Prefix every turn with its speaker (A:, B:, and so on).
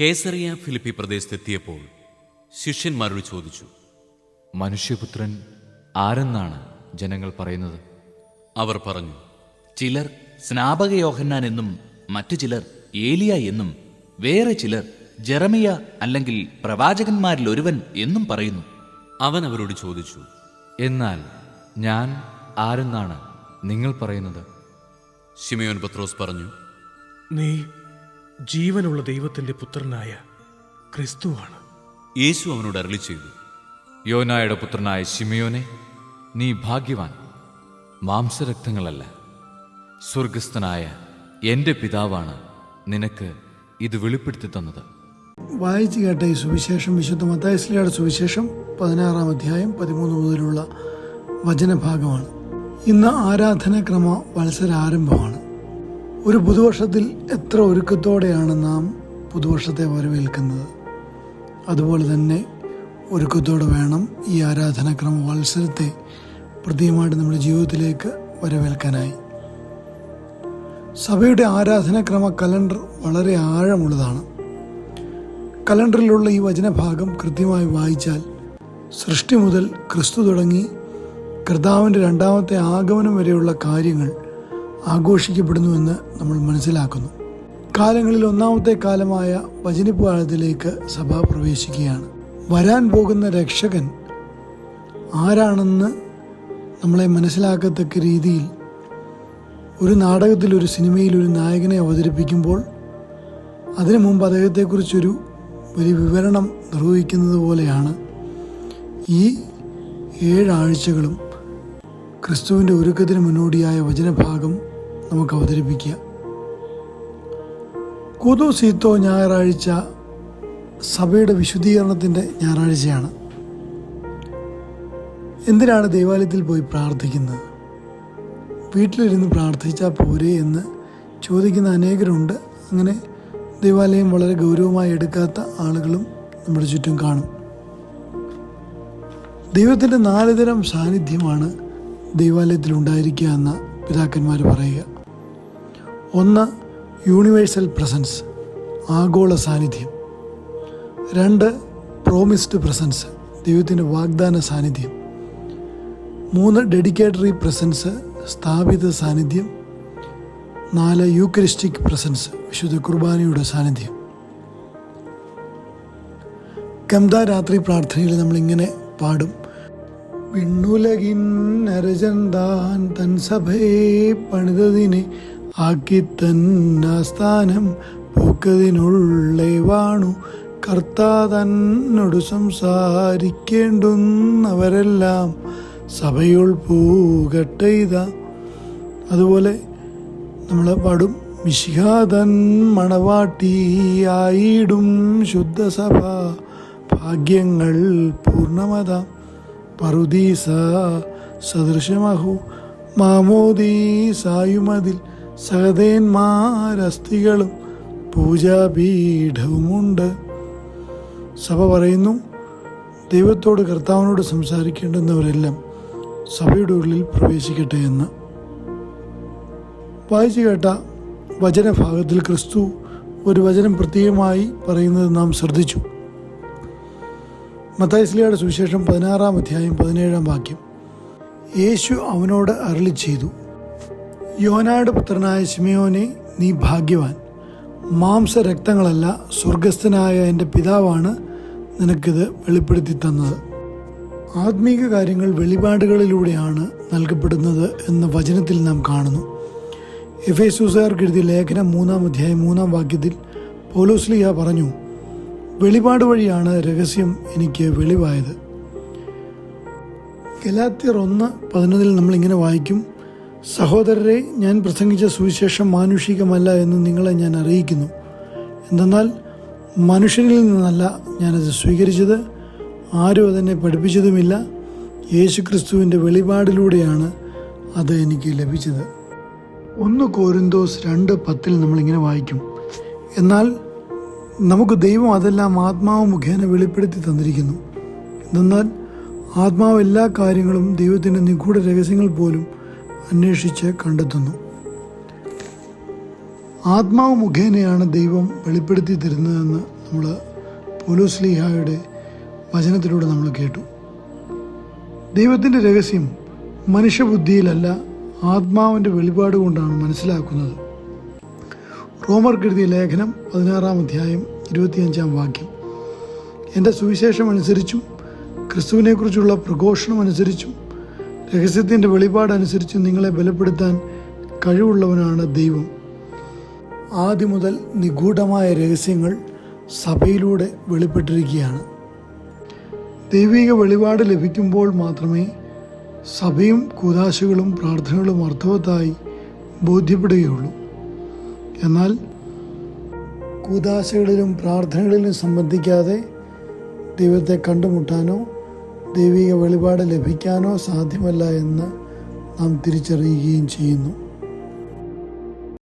A: Caesarea Philippi പ്രദേശത്തെത്തിയപ്പോൾ ശിഷ്യന്മാരോട് ചോദിച്ചു
B: മനുഷ്യപുത്രൻ ആരെന്നാണ് ജനങ്ങൾ പറയുന്നത്?
A: അവർ പറഞ്ഞു
C: ചിലർ സ്നാപക യോഹന്നാൻ എന്നും മറ്റു ചിലർ ഏലിയ എന്നും വേറെ ചിലർ ജെറമിയ അല്ലെങ്കിൽ പ്രവാചകന്മാരിൽ ഒരുവൻ എന്നും പറയുന്നു.
A: അവൻ അവരോട് ചോദിച്ചു
B: എന്നാൽ ഞാൻ ആരെന്നാണ് നിങ്ങൾ പറയുന്നത്?
A: ശിമയോൻ പത്രോസ് പറഞ്ഞു
D: നീ ജീവനുള്ള ദൈവത്തിന്റെ പുത്രനായ ക്രിസ്തുവാണ്.
A: യേശു അവനോട് അരളി ചെയ്തു
B: യോനായുടെ പുത്രനായ ശിമിയോനെ നീ ഭാഗ്യവാൻ. മാംസരക്തങ്ങളല്ല. സ്വർഗസ്ഥനായ എന്റെ പിതാവാണ് നിനക്ക് ഇത് വെളിപ്പെടുത്തി തന്നത്.
E: വായിച്ചു കേട്ട ഈ സുവിശേഷം വിശുദ്ധ മത്തായസ്ലിയുടെ സുവിശേഷം പതിനാറാം അധ്യായം പതിമൂന്ന് മുതലുള്ള വചനഭാഗമാണ്. ഇന്ന് ആരാധനാക്രമ വത്സരാരംഭമാണ്. ഒരു പുതുവർഷത്തിൽ എത്ര ഒരുക്കത്തോടെയാണ് നാം പുതുവർഷത്തെ വരവേൽക്കുന്നത്? അതുപോലെ തന്നെ ഒരുക്കത്തോടെ വേണം ഈ ആരാധനാക്രമ വത്സരത്തെ പ്രത്യേകമായിട്ട് നമ്മുടെ ജീവിതത്തിലേക്ക് വരവേൽക്കാനായി. സഭയുടെ ആരാധനാക്രമ കലണ്ടർ വളരെ ആഴമുള്ളതാണ്. കലണ്ടറിലുള്ള ഈ വചനഭാഗം കൃത്യമായി വായിച്ചാൽ സൃഷ്ടി മുതൽ ക്രിസ്തു തുടങ്ങി കർത്താവിന്റെ രണ്ടാമത്തെ ആഗമനം വരെയുള്ള കാര്യങ്ങൾ ആഘോഷിക്കപ്പെടുന്നുവെന്ന് നമ്മൾ മനസ്സിലാക്കുന്നു. കാലങ്ങളിൽ ഒന്നാമത്തെ കാലമായ വചനിപ്പ് കാലത്തിലേക്ക് സഭ പ്രവേശിക്കുകയാണ്. വരാൻ പോകുന്ന രക്ഷകൻ ആരാണെന്ന് നമ്മളെ മനസ്സിലാക്കത്തക്ക രീതിയിൽ ഒരു നാടകത്തിൽ ഒരു സിനിമയിൽ ഒരു നായകനെ അവതരിപ്പിക്കുമ്പോൾ അതിനു മുമ്പ് അദ്ദേഹത്തെക്കുറിച്ചൊരു ഒരു വിവരണം നിർവഹിക്കുന്നത് പോലെയാണ് ഈ ഏഴാഴ്ചകളും ക്രിസ്തുവിന്റെ ഒരുക്കത്തിന് മുന്നോടിയായ വചനഭാഗം നമുക്ക് അവതരിപ്പിക്കുക കൂതു സീത്തോ ഞായറാഴ്ച സഭയുടെ വിശുദ്ധീകരണത്തിന്റെ ഞായറാഴ്ചയാണ്. എന്തിനാണ് ദേവാലയത്തിൽ പോയി പ്രാർത്ഥിക്കുന്നത്? വീട്ടിലിരുന്ന് പ്രാർത്ഥിച്ചാൽ പോരെ എന്ന് ചോദിക്കുന്ന അനേകരുണ്ട്. അങ്ങനെ ദേവാലയം വളരെ ഗൗരവമായി എടുക്കാത്ത ആളുകളും നമ്മുടെ ചുറ്റും കാണും. ദൈവത്തിന്റെ നാല് തരം സാന്നിധ്യമാണ് ദൈവാലയത്തിൽ ഉണ്ടായിരിക്കുക എന്ന പിതാക്കന്മാർ പറയുക. ഒന്ന് യൂണിവേഴ്സൽ പ്രസൻസ് ആഗോള സാന്നിധ്യം. രണ്ട് പ്രോമിസ്ഡ് പ്രസൻസ് ദൈവത്തിന്റെ വാഗ്ദാന സാന്നിധ്യം. മൂന്ന് ഡെഡിക്കേറ്ററി പ്രസൻസ് സ്ഥാപിത സാന്നിധ്യം. നാല് യൂക്രിസ്റ്റിക് പ്രസൻസ് വിശുദ്ധ കുർബാനയുടെ സാന്നിധ്യം. ഗംധ രാത്രി പ്രാർത്ഥനയിൽ നമ്മളിങ്ങനെ പാടും. വിണ്ണുലകിൻ അരചന്താൻ തൻ സഭയെ പണിതതിനെ ആക്കി തന്നാസ്ഥാനം പൂക്കതിനുള്ളേ വാണു. കർത്താ തന്നോട് സംസാരിക്കേണ്ടുന്നവരെല്ലാം സഭയുൾ പൂകട്ടെ ഇതാ. അതുപോലെ നമ്മൾ പാടും മിശിഹാതൻ മണവാട്ടിയായിടും ശുദ്ധസഭ ഭാഗ്യങ്ങൾ പൂർണമത. പറുദീസ സദൃശമഹു. മാമോദീസായുമതിൽ സഹദേന്മാരസ്ഥികളും പൂജാപീഠവുമുണ്ട്. സഭ പറയുന്നു ദൈവത്തോട് കർത്താവിനോട് സംസാരിക്കേണ്ടുന്നവരെല്ലാം സഭയുടെ ഉള്ളിൽ പ്രവേശിക്കട്ടെ എന്ന്. വായിച്ചു കേട്ട വചനഭാഗത്തിൽ ക്രിസ്തു ഒരു വചനം പ്രത്യേകമായി പറയുന്നത് നാം ശ്രദ്ധിച്ചു. മത്തായിസ്ലിയുടെ സുവിശേഷം പതിനാറാം അധ്യായം പതിനേഴാം വാക്യം. യേശു അവനോട് അരളി ചെയ്തു യോനായുടെ പുത്രനായ ശിമയോനെ നീ ഭാഗ്യവാൻ. മാംസരക്തങ്ങളല്ല സ്വർഗസ്ഥനായ എന്റെ പിതാവാണ് നിനക്കിത് വെളിപ്പെടുത്തി തന്നത്. ആത്മീക കാര്യങ്ങൾ വെളിപാടുകളിലൂടെയാണ് നൽകപ്പെടുന്നത് എന്ന വചനത്തിൽ നാം കാണുന്നു. എഫ് എ സുസാർക്ക് എഴുതിയ ലേഖനം മൂന്നാം അധ്യായം മൂന്നാം വാക്യത്തിൽ പോലോസ്ലിയ പറഞ്ഞു വെളിപാട് വഴിയാണ് രഹസ്യം എനിക്ക് വെളിവായത്. ഗലാത്യർ ഒന്ന് പതിനൊന്നിൽ നമ്മളിങ്ങനെ വായിക്കും സഹോദരരെ ഞാൻ പ്രസംഗിച്ച സുവിശേഷം മാനുഷികമല്ല എന്ന് നിങ്ങളെ ഞാൻ അറിയിക്കുന്നു. എന്തെന്നാൽ മനുഷ്യരിൽ നിന്നല്ല ഞാനത് സ്വീകരിച്ചത് ആരും അതെന്നെ പഠിപ്പിച്ചതുമില്ല. യേശു ക്രിസ്തുവിന്റെ വെളിപാടിലൂടെയാണ് അത് എനിക്ക് ലഭിച്ചത്. ഒന്ന് കോരിന്തോസ് രണ്ട് പത്തിൽ നമ്മളിങ്ങനെ വായിക്കും എന്നാൽ നമുക്ക് ദൈവം അതെല്ലാം ആത്മാവ് മുഖേന വെളിപ്പെടുത്തി തന്നിരിക്കുന്നു. എന്നാൽ ആത്മാവ് എല്ലാ കാര്യങ്ങളും ദൈവത്തിന്റെ നിഗൂഢ രഹസ്യങ്ങൾ പോലും അന്വേഷിച്ച് കണ്ടെത്തുന്നു. ആത്മാവ് മുഖേനയാണ് ദൈവം വെളിപ്പെടുത്തി തരുന്നതെന്ന് നമ്മൾ പോലോസ്ലിഹായുടെ വചനത്തിലൂടെ നമ്മൾ കേട്ടു. ദൈവത്തിന്റെ രഹസ്യം മനുഷ്യബുദ്ധിയിലല്ല ആത്മാവിന്റെ വെളിപാട് കൊണ്ടാണ് മനസ്സിലാക്കുന്നത്. റോമർക്ക് കെഴുതിയ ലേഖനം പതിനാറാം അധ്യായം ഇരുപത്തിയഞ്ചാം വാക്യം. എന്റെ സുവിശേഷം അനുസരിച്ചും ക്രിസ്തുവിനെക്കുറിച്ചുള്ള പ്രഘോഷണം അനുസരിച്ചും രഹസ്യത്തിന്റെ വെളിപാടനുസരിച്ചും നിങ്ങളെ ബലപ്പെടുത്താൻ കഴിവുള്ളവനാണ് ദൈവം. ആദ്യം മുതൽ നിഗൂഢമായ രഹസ്യങ്ങൾ സഭയിലൂടെ വെളിപ്പെട്ടിരിക്കുകയാണ്. ദൈവിക വെളിപാട് ലഭിക്കുമ്പോൾ മാത്രമേ സഭയും കൂതാശകളും പ്രാർത്ഥനകളും അർത്ഥവത്തായി ബോധ്യപ്പെടുകയുള്ളൂ. എന്നാൽ കൂതാശകളിലും പ്രാർത്ഥനകളിലും സംബന്ധിക്കാതെ ദൈവത്തെ കണ്ടുമുട്ടാനോ ദൈവിക വെളിപാട് ലഭിക്കാനോ സാധ്യമല്ല എന്ന് നാം തിരിച്ചറിയുകയും ചെയ്യുന്നു.